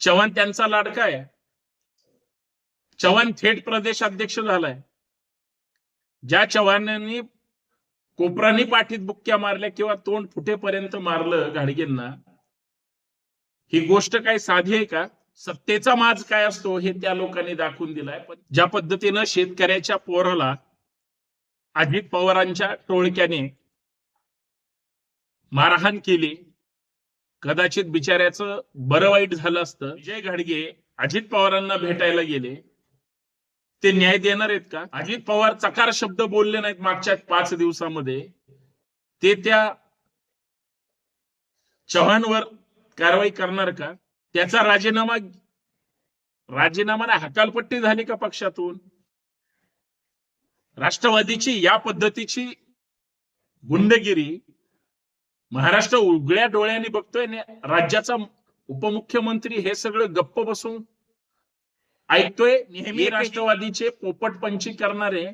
चव्हाण त्यांचा लाडका आहे. चव्हाण थेट प्रदेश अध्यक्ष झालाय. ज्या चव्हाणांनी कोपरानी पाठीत बुक्क्या मारल्या किंवा तोंड फुटेपर्यंत मारलं घाडगेंना ही गोष्ट काही साधी आहे का? सत्तेचा माज काय असतो हे त्या लोकांनी दाखवून दिलाय. पण ज्या पद्धतीनं शेतकऱ्याच्या पोराला अजित पवारांच्या टोळक्याने मारहाण केली कदाचित बिचाऱ्याचं बरं वाईट झालं असतं. विजय घाडगे अजित पवारांना भेटायला गेले. ते न्याय देणार आहेत का? अजित पवार चकार शब्द बोलले नाहीत मागच्या पाच दिवसामध्ये. ते त्या चव्हाणवर कारवाई करणार का? त्याचा राजीनामा राजीनामा हकालपट्टी झाली का पक्षातून? राष्ट्रवादीची या पद्धतीची गुंडगिरी महाराष्ट्र उघड्या डोळ्यांनी बघतोय राज्याचा उपमुख्यमंत्री हे सगळं गप्प बसून ऐकतोय. नेहमी राष्ट्रवादीचे पोपटपंची करणारे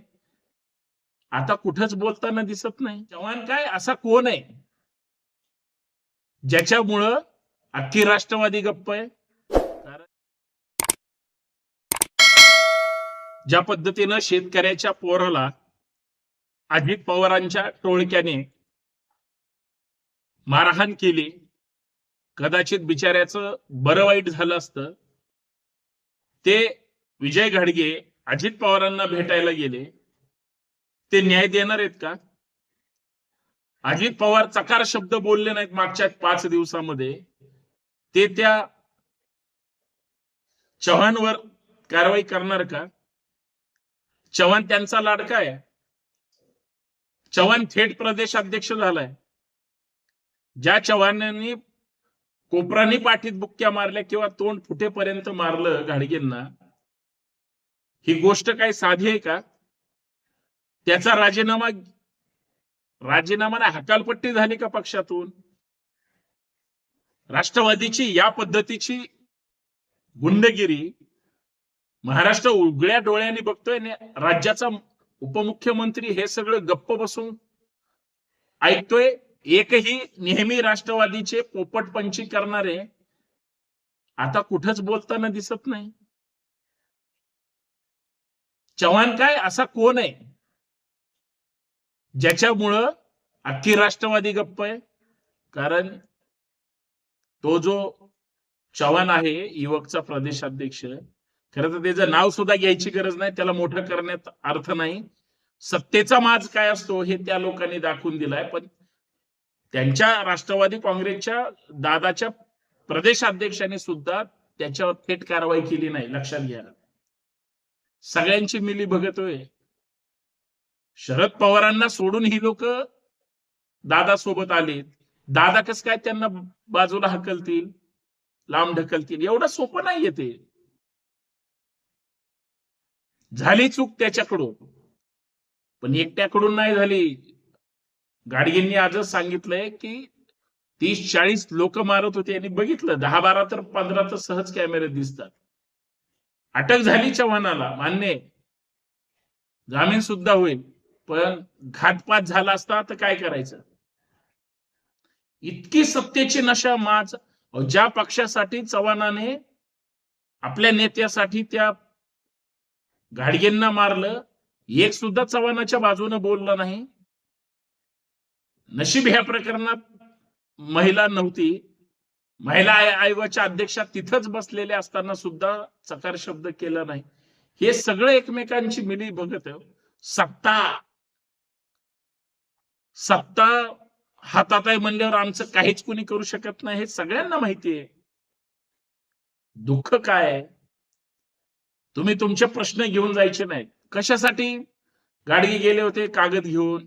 आता कुठंच बोलताना दिसत नाही. चव्हाण काय? असा कोण आहे? ज्याच्यामुळं अख्खी राष्ट्रवादी गप्प आहे. ज्या पद्धतीनं शेतकऱ्याच्या पोराला अजित पवारांच्या टोळक्याने मारहाण केली. कदाचित बिचाऱ्याचं बरं वाईट झालं असतं. ते विजय घाडगे अजित पवारांना भेटायला गेले. ते न्याय देणार आहेत का? अजित पवार चकार शब्द बोलले नाहीत मागच्या पाच दिवसामध्ये. ते त्या चव्हाणवर कारवाई करणार का? चव्हाण त्यांचा लाडका आहे. चव्हाण थेट प्रदेश अध्यक्ष झालाय. ज्या चव्हाणांनी कोपरानी पाठीत बुक्क्या मारल्या किंवा तोंड फुटेपर्यंत मारलं घाडगेंना ही गोष्ट काही साधी आहे का? त्याचा राजीनामा राजीनामा हकालपट्टी झाली का पक्षातून? राष्ट्रवादीची या पद्धतीची गुंडगिरी महाराष्ट्र उघड्या डोळ्यांनी बघतोय राज्याचा उपमुख्यमंत्री हे सगळं गप्प बसून ऐकतोय. एकही नेहमी राष्ट्रवादीचे पोपटपंची करणारे आता कुठंच बोलताना दिसत नाही. चव्हाण काय? असा कोण आहे? ज्याच्यामुळं अख्खी राष्ट्रवादी गप्प आहे. कारण तो जो चव्हाण आहे युवकचा प्रदेशाध्यक्ष खरं तर त्याचं नाव सुद्धा घ्यायची गरज नाही. त्याला मोठं करण्यात अर्थ नाही. सत्तेचा माज काय असतो हे त्या लोकांनी दाखवून दिलाय. पण त्यांच्या राष्ट्रवादी काँग्रेसच्या दादाच्या प्रदेशाध्यक्षांनी सुद्धा त्याच्यावर थेट कारवाई केली नाही लक्षात घ्या. सगळ्यांची मिली बघतोय शरद पवारांना सोडून ही लोक दादा सोबत आलेत. दादा कस काय त्यांना बाजूला हकलतील लांब ढकलतील एवढं सोपं नाहीये ते. झाली चूक त्याच्याकडून. पण एकट्याकडून नाही झाली. गाडगेंनी आजच सांगितलंय की तीस चाळीस लोक मारत होते आणि बघितलं. दहा बारा तर पंधरा तर सहज कॅमेरे दिसतात. अटक झाली चव्हाणाला मान्य जामीन सुद्धा होईल. पण घातपात झाला असता तर काय करायचं? इतकी सत्तेची नशा माज ज्या पक्षासाठी चव्हाणाने आपल्या नेत्यासाठी त्या घाडगेंना मारलं एक सुद्धा चव्हाणाच्या बाजूने बोलला नाही. नशीब ह्या प्रकरणात महिला नव्हती. महिला आयोगाच्या अध्यक्षा तिथंच बसलेल्या असताना सुद्धा चकार शब्द केला नाही. हे सगळं एकमेकांची मिली बघत सत्ता. सत्ता हातात आहे म्हणल्यावर आमचं काहीच कुणी करू शकत नाही हे सगळ्यांना माहिती आहे. दुःख काय तुम्ही तुमचे प्रश्न घेऊन जायचे नाही कशासाठी? गाडगे गेले होते कागद घेऊन.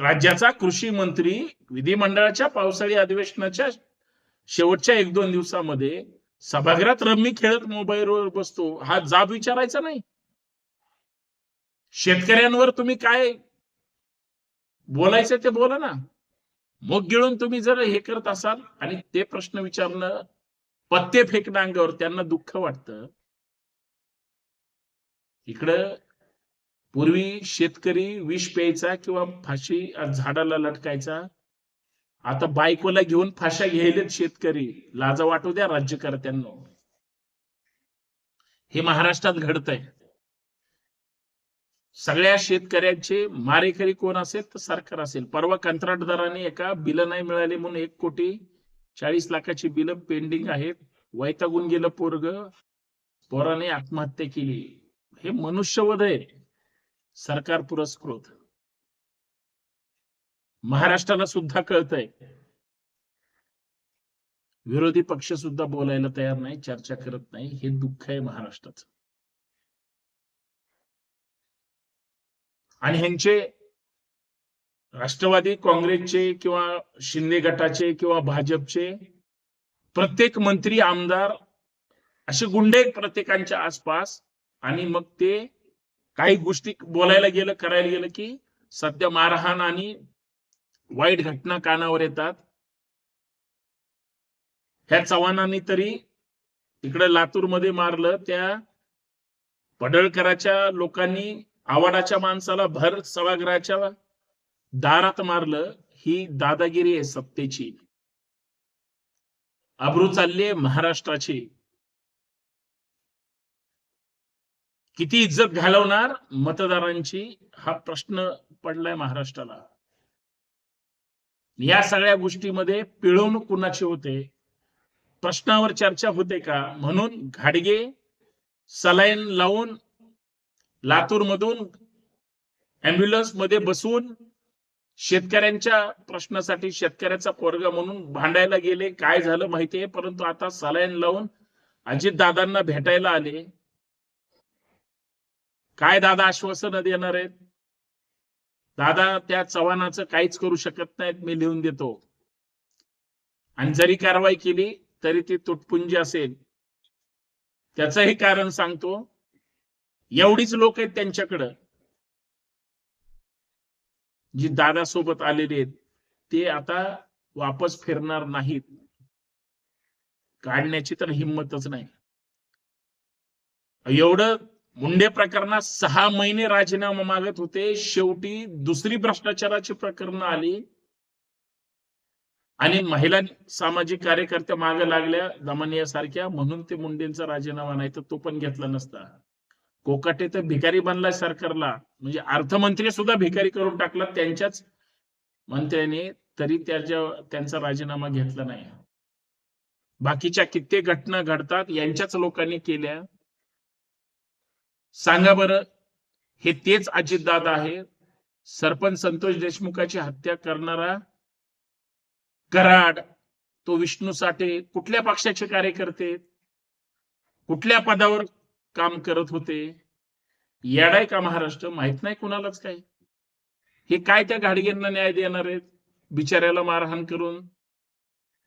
राज्याचा कृषी मंत्री विधिमंडळाच्या पावसाळी अधिवेशनाच्या शेवटच्या एक दोन दिवसामध्ये सभागृहात रम्मी खेळत मोबाईलवर बसतो हा जाब विचारायचा नाही. शेतकऱ्यांवर तुम्ही काय बोलायचं ते बोला ना. मग गिळून तुम्ही जर हे करत असाल आणि ते प्रश्न विचारणं पत्ते फेकणं अंगावर त्यांना दुःख वाटतं. इकडं पूर्वी शेतकरी विष प्यायचा किंवा फाशी झाडाला लटकायचा. आता बायकोला घेऊन फाशा घ्यायलेत शेतकरी. लाजा वाटू द्या राज्यकर्त्यांना. हे महाराष्ट्रात घडतंय. सगळ्या शेतकऱ्यांचे मारेकरी कोण असेल तर सरकार असेल. परवा कंत्राटदाराने एका बिल नाही मिळाली म्हणून एक कोटी चाळीस लाखाची बिलं पेंडिंग आहेत. वैतागून गेलं पोरग. पोराने आत्महत्या केली. हे मनुष्यवध आहे. सरकार पुरस्कृत. महाराष्ट्राला सुद्धा कळतंय. विरोधी पक्ष सुद्धा बोलायला तयार नाही चर्चा करत नाही. हे दुःख आहे महाराष्ट्राचं. आणि ह्यांचे राष्ट्रवादी काँग्रेसचे किंवा शिंदे गटाचे किंवा भाजपचे प्रत्येक मंत्री आमदार असे गुंडे प्रत्येकांच्या आसपास. आणि मग ते काही गोष्टी बोलायला गेलं करायला गेलं की सध्या मारहाण आणि वाईट घटना कानावर येतात. ह्या चव्हाणांनी तरी इकडे लातूरमध्ये मारलं त्या पडळकराच्या लोकांनी आवाडाच्या माणसाला भर सभागृहाच्या दारात मारलं. ही दादागिरी आहे सत्तेची. अब्रू चालली महाराष्ट्राची. किती इज्जत घालवणार मतदारांची हा प्रश्न पडलाय महाराष्ट्राला. या सगळ्या गोष्टीमध्ये पिळवणूक कुणाची होते? प्रश्नावर चर्चा होते का? म्हणून घाडगे सलाईन लावून लातूर मधून अँब्युलन्समध्ये बसून शेतकऱ्यांच्या प्रश्नासाठी शेतकऱ्याचा पोरगा म्हणून भांडायला गेले. काय झालं माहितीये? परंतु आता सलाईन लावून अजित दादांना भेटायला आले. काय दादा आश्वासन देणार आहेत? दादा त्या चव्हाणाचं काहीच करू शकत नाहीत मी लिहून देतो. आणि जरी कारवाई केली तरी ती तुटपुंजी असेल. त्याचंही कारण सांगतो एवढीच लोक आहेत त्यांच्याकडं जी दादा सोबत आलेली आहेत ते आता वापस फिरणार नाहीत. काढण्याची तर हिंमतच नाही. एवढं मुंडे प्रकरणात सहा महिने राजीनामा मागत होते. शेवटी दुसरी भ्रष्टाचाराची प्रकरण आली. आणि महिला सामाजिक कार्यकर्त्या मागे लागल्या दमनिया सारख्या म्हणून ते मुंडेंचा राजीनामा नाही तर तो पण घेतला नसता. कोकाटे तर भिकारी बनलाय सरकारला. म्हणजे अर्थमंत्री सुद्धा भिकारी करून टाकला. त्यांच्याच मंत्र्याने तरी त्याच्या त्यांचा राजीनामा घेतला नाही. बाकीच्या कित्येक घटना घडतात. यांच्याच लोकांनी केल्या. सांगा बरं. हे तेच अजितदादा आहे. सरपंच संतोष देशमुखाची हत्या करणारा कराड. तो विष्णू साठे कुठल्या पक्षाचे कार्यकर्ते? कुठल्या पदावर काम करत होते? येडाय का महाराष्ट्र? माहीत नाही कुणालाच काय हे काय त्या घाडगेंना न्याय देणार आहेत? बिचाऱ्याला मारहाण करून?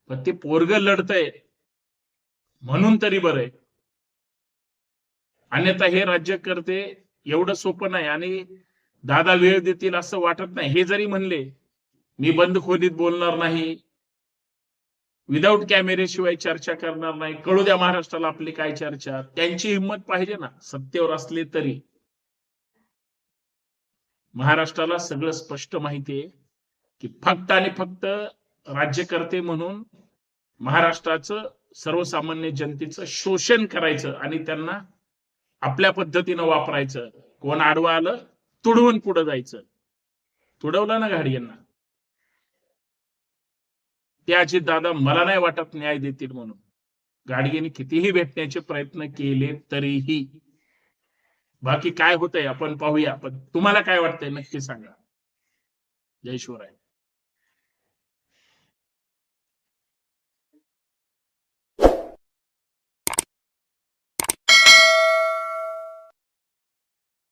पण ते पोरग लढतय. म्हणून तरी बरं आहे. अन्यथा हे राज्यकर्ते एवढं सोपं नाही आणि दादा वेळ देतील असं वाटत नाही. हे जरी म्हणले मी बंद खोलीत बोलणार नाही विदाऊट कॅमेरेशिवाय चर्चा करणार नाही कळू द्या महाराष्ट्राला आपली काय चर्चा त्यांची हिंमत पाहिजे ना सत्तेवर असले तरी. महाराष्ट्राला सगळं स्पष्ट माहिती आहे की फक्त आणि फक्त राज्यकर्ते म्हणून महाराष्ट्राचं सर्वसामान्य जनतेचं शोषण करायचं आणि त्यांना आपल्या पद्धतीनं वापरायचं. कोण आडवं आलं तुडवून पुढे जायचं. तुडवलं ना गाडीयांना त्याची दादा मला नाही वाटत न्याय देतील म्हणून. गाडगेने कितीही भेटण्याचे प्रयत्न केले तरीही. बाकी काय होतंय आपण पाहूया पण तुम्हाला काय वाटतंय नक्की सांगा. जय शिवराय.